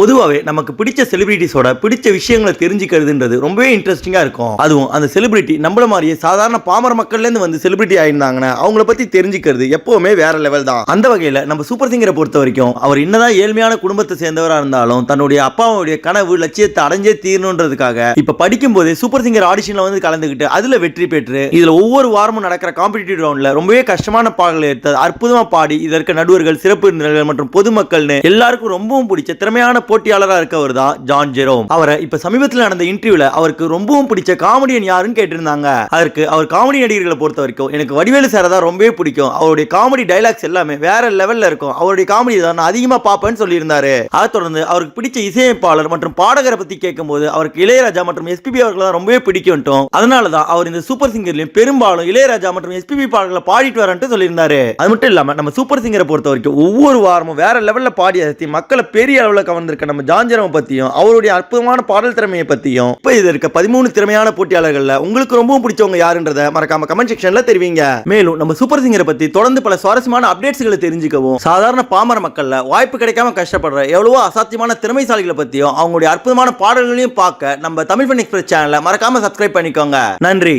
பொதுவாகவே நமக்கு பிடிச்ச செலிபிரிட்டிஸோட பிடிச்ச விஷயங்களை தெரிஞ்சுக்கிறதுன்றது ரொம்பவே இன்ட்ரெஸ்டிங்காக இருக்கும். அதுவும் அந்த செலிபிரிட்டி நம்மள மாதிரியே சாதாரண பாமர மக்கள்லேருந்து வந்து செலிபிரிட்டி ஆயிருந்தாங்கன்னா அவங்கள பற்றி தெரிஞ்சுக்கிறது எப்போவுமே வேற லெவல் தான். அந்த வகையில் நம்ம சூப்பர் சிங்கரை பொறுத்த வரைக்கும் அவர் என்னதான் ஏழ்மையான குடும்பத்தை சேர்ந்தவராக இருந்தாலும் தன்னுடைய அப்பாவுடைய கனவு லட்சியத்தை அடைஞ்சே தீரணுன்றதுக்காக இப்போ படிக்கும் போதே சூப்பர் சிங்கர் ஆடிஷனில் வந்து கலந்துக்கிட்டு அதில் வெற்றி பெற்று இதில் ஒவ்வொரு வாரமும் நடக்கிற காம்படிட்டிவ் ரவுண்டில் ரொம்பவே கஷ்டமான பாடல்களை எடுத்து அற்புதமாக பாடி இதற்கு நடுவர்கள் சிறப்பு மற்றும் பொதுமக்கள்னு எல்லாருக்கும் ரொம்பவும் பிடிச்ச திறமையான போட்டியாளராக இருக்கவர் தான் ஜான் ஜெரோம். அவரை இப்ப சமீபத்தில் நடந்த இன்டர்வியூல அவருக்கு ரொம்பவும் பிடிச்ச காமெடியன் யாருன்னு கேட்டிருந்தாங்க. அதற்கு அவர் காமெடி நடிகர்களை பொறுத்த வரைக்கும் எனக்கு வடிவேலு சாரை தான் ரொம்பவே பிடிக்கும். அவருடைய காமெடி டைலாக்ஸ் எல்லாமே வேற லெவல்ல இருக்கும். அவருடைய காமெடி தான் நான் அதிகமா பார்ப்பேன்னு சொல்லியிருந்தாரு. அதை தொடர்ந்து அவருக்கு பிடிச்ச இசையமைப்பாளர் மற்றும் பாடகரை பத்தி கேட்கும்போது அவருக்கு இளையராஜா மற்றும் எஸ்பிபி அவர்களை தான் ரொம்பவே பிடிக்கும்ட்டும் அதனால தான் அவர் இந்த சூப்பர் சிங்கர்லையும் பெரும்பாலும் இளையராஜா மற்றும் எஸ்பிபி பாடல்களை பாடிட்டு வரேன்ட்டு சொல்லியிருந்தாரு. அது மட்டும் இல்லாம நம்ம சூப்பர் சிங்கரை பொறுத்த வரைக்கும் ஒவ்வொரு வாரமும் வேற லெவல்ல பாடி அசத்தி மக்களை பெரிய அளவில் கவர்ந்திருக்க நம்ம ஜான்ஜரம் பற்றியும் அவருடைய அற்புதமான பாடல் திறமையை பற்றியும் இப்போ இது இருக்க பதிமூணு திறமையான போட்டியாளர்களில் உங்களுக்கு ரொம்பவும் பிடிச்சவங்க யாருன்றத மறக்காம கமெண்ட் செக்ஷனில் தெரிவிங்க. மேலும் நம்ம சூப்பர் சிங்கரை பற்றி தொடர்ந்து பல சுவாரஸ்யமான அப்டேட்ஸ்களை தெரிஞ்சுக்கவும் சாதாரண பாமர மக்களில் வாய்ப்பு கிடைக்காம கஷ்டப்படுற எவ்வளவோ அசாத்தியமான திறமைசாலிகளை பற்றியும் அவங்களுடைய அற்புதமான பாடல்களையும் பார்க்க நம்ம தமிழ் பண்ணி எக்ஸ்பிரஸ் சேனலை மறக்காம சப்ஸ்கிரைப் பண்ணிக்கோங்க. நன்றி.